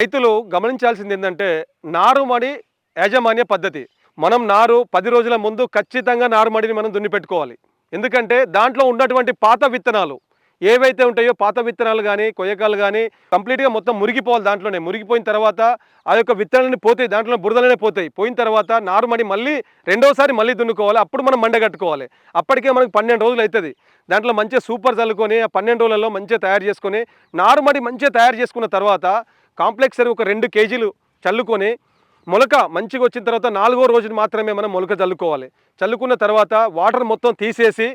రైతులు గమనించాల్సింది ఏంటంటే నారుమడి యాజమాన్య పద్ధతి. మనం నారు పది రోజుల ముందు ఖచ్చితంగా నారుమడిని మనం దున్ని పెట్టుకోవాలి. ఎందుకంటే దాంట్లో ఉన్నటువంటి పాత విత్తనాలు ఏవైతే ఉంటాయో పాత విత్తనాలు కానీ కొయ్యకాలు కానీ కంప్లీట్గా మొత్తం మురిగిపోవాలి దాంట్లోనే. మురిగిపోయిన తర్వాత ఆ యొక్క విత్తనాలని పోతాయి. దాంట్లో బురదలనే పోతాయి. పోయిన తర్వాత నారుమడి మళ్ళీ రెండోసారి మళ్ళీ దున్నుకోవాలి. అప్పుడు మనం మండ కట్టుకోవాలి. అప్పటికే మనకు పన్నెండు రోజులు అవుతుంది దాంట్లో మంచిగా సూపర్ చల్లుకొని ఆ పన్నెండు రోజులలో మంచిగా తయారు చేసుకొని నారుమడి మంచిగా తయారు చేసుకున్న తర్వాత కాంప్లెక్స్ ఒక రెండు కేజీలు చల్లుకొని మొలక మంచిగా వచ్చిన తర్వాత నాలుగో రోజున మాత్రమే మనం మొలక చల్లుకోవాలి. చల్లుకున్న తర్వాత వాటర్ మొత్తం తీసేసి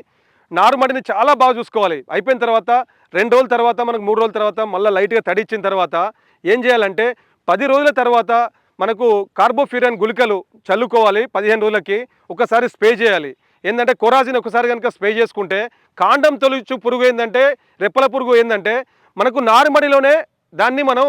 నారుమడిని చాలా బాగా చూసుకోవాలి. అయిపోయిన తర్వాత రెండు రోజుల తర్వాత మనకు మూడు రోజుల తర్వాత మళ్ళీ లైట్గా తడిచ్చిన తర్వాత ఏం చేయాలంటే పది రోజుల తర్వాత మనకు కార్బోఫ్యూరాన్ గుళికలు చల్లుకోవాలి పదిహేను రోజులకి. ఒకసారి స్ప్రే చేయాలి. ఏంటంటే కొరాజిన్ ఒకసారి కనుక స్ప్రే చేసుకుంటే కాండం తొలుచు పురుగు ఏంటంటే రెప్పల పురుగు ఏంటంటే మనకు నారుమడిలోనే దాన్ని మనం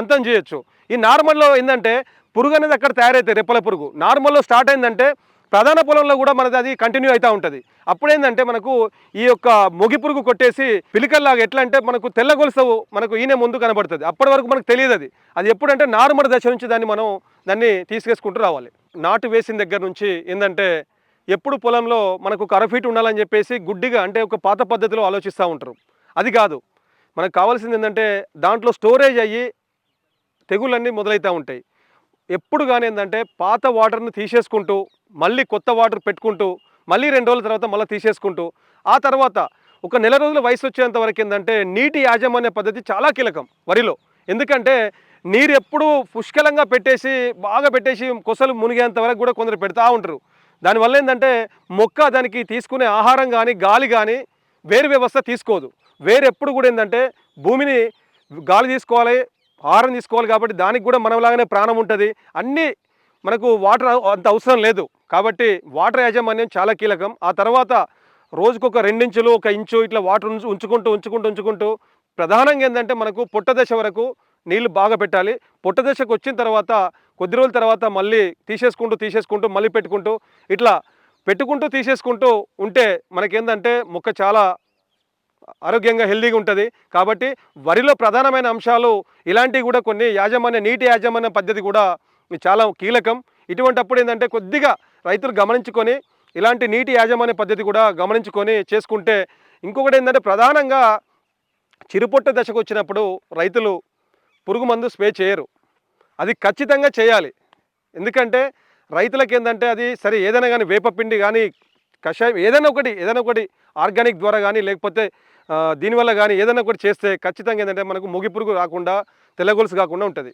అంతం చేయొచ్చు. ఈ నార్మల్లో ఏంటంటే పురుగు అనేది అక్కడ తయారైతే రెప్పల పురుగు. నార్మల్లో స్టార్ట్ అయిందంటే ప్రధాన పొలంలో కూడా మనది అది కంటిన్యూ అవుతూ ఉంటుంది. అప్పుడు ఏంటంటే మనకు ఈ యొక్క మొగి పురుగు కొట్టేసి పిలికల్లాగా ఎట్లా అంటే మనకు తెల్ల గొలుసు మనకు ఈయన ముందు కనబడుతుంది. అప్పటి వరకు మనకు తెలియదు అది అది ఎప్పుడంటే నార్మల్ దశ నుంచి దాన్ని మనం దాన్ని తీసుకేసుకుంటూ రావాలి. నాటు వేసిన దగ్గర నుంచి ఏంటంటే ఎప్పుడు పొలంలో మనకు కరఫీట్ ఉండాలని చెప్పేసి గుడ్డిగా అంటే ఒక పాత పద్ధతిలో ఆలోచిస్తూ ఉంటారు. అది కాదు. మనకు కావాల్సింది ఏంటంటే దాంట్లో స్టోరేజ్ అయ్యి తెగులన్నీ మొదలవుతూ ఉంటాయి. ఎప్పుడు కానీ ఏంటంటే పాత వాటర్ని తీసేసుకుంటూ మళ్ళీ కొత్త వాటర్ పెట్టుకుంటూ మళ్ళీ రెండు రోజుల తర్వాత మళ్ళీ తీసేసుకుంటూ ఆ తర్వాత ఒక నెల రోజుల వయసు వచ్చేంత వరకు ఏంటంటే నీటి యాజమాన్య పద్ధతి చాలా కీలకం వరిలో. ఎందుకంటే నీరు ఎప్పుడు పుష్కలంగా పెట్టేసి బాగా పెట్టేసి కొసలు మునిగేంత వరకు కూడా కొందరు పెడతా ఉంటారు. దానివల్ల ఏంటంటే మొక్క దానికి తీసుకునే ఆహారం కానీ గాలి కానీ వేరు వ్యవస్థ తీసుకోదు. వేరు ఎప్పుడు కూడా ఏంటంటే భూమిని గాలి తీసుకోవాలి ఆహారం తీసుకోవాలి కాబట్టి దానికి కూడా మనలాగానే ప్రాణం ఉంటుంది. అన్నీ మనకు వాటర్ అంత అవసరం లేదు. కాబట్టి వాటర్ యాజమాన్యం చాలా కీలకం. ఆ తర్వాత రోజుకొక రెండించులు ఒక ఇంచు ఇట్లా వాటర్ ఉంచు ఉంచుకుంటూ ఉంచుకుంటూ ఉంచుకుంటూ ప్రధానంగా ఏంటంటే మనకు పొట్ట దశ వరకు నీళ్ళు బాగా పెట్టాలి. పొట్ట దశకు వచ్చిన తర్వాత కొద్ది రోజుల తర్వాత మళ్ళీ తీసేసుకుంటూ తీసేసుకుంటూ మళ్ళీ పెట్టుకుంటూ ఇట్లా పెట్టుకుంటూ తీసేసుకుంటూ ఉంటే మనకేందంటే మొక్క చాలా ఆరోగ్యంగా హెల్దీగా ఉంటుంది. కాబట్టి వరిలో ప్రధానమైన అంశాలు ఇలాంటివి కూడా కొన్ని. యాజమాన్య నీటి యాజమాన్య పద్ధతి కూడా చాలా కీలకం. ఇటువంటి అప్పుడు ఏంటంటే కొద్దిగా రైతులు గమనించుకొని ఇలాంటి నీటి యాజమాన్య పద్ధతి కూడా గమనించుకొని చేసుకుంటే ఇంకొకటి ఏంటంటే ప్రధానంగా చిరుపొట్ట దశకు వచ్చినప్పుడు రైతులు పురుగు మందు స్ప్రే చేయరు. అది ఖచ్చితంగా చేయాలి. ఎందుకంటే రైతులకు ఏంటంటే అది సరే ఏదైనా కానీ వేపపిండి కానీ కషాయం ఏదైనా ఒకటి ఏదైనా ఒకటి ఆర్గానిక్ ద్వారా కానీ లేకపోతే దీనివల్ల కానీ ఏదైనా ఒకటి చేస్తే ఖచ్చితంగా ఏంటంటే మనకు ముగి పురుగు రాకుండా తెల్లగొలుసు కాకుండా ఉంటుంది.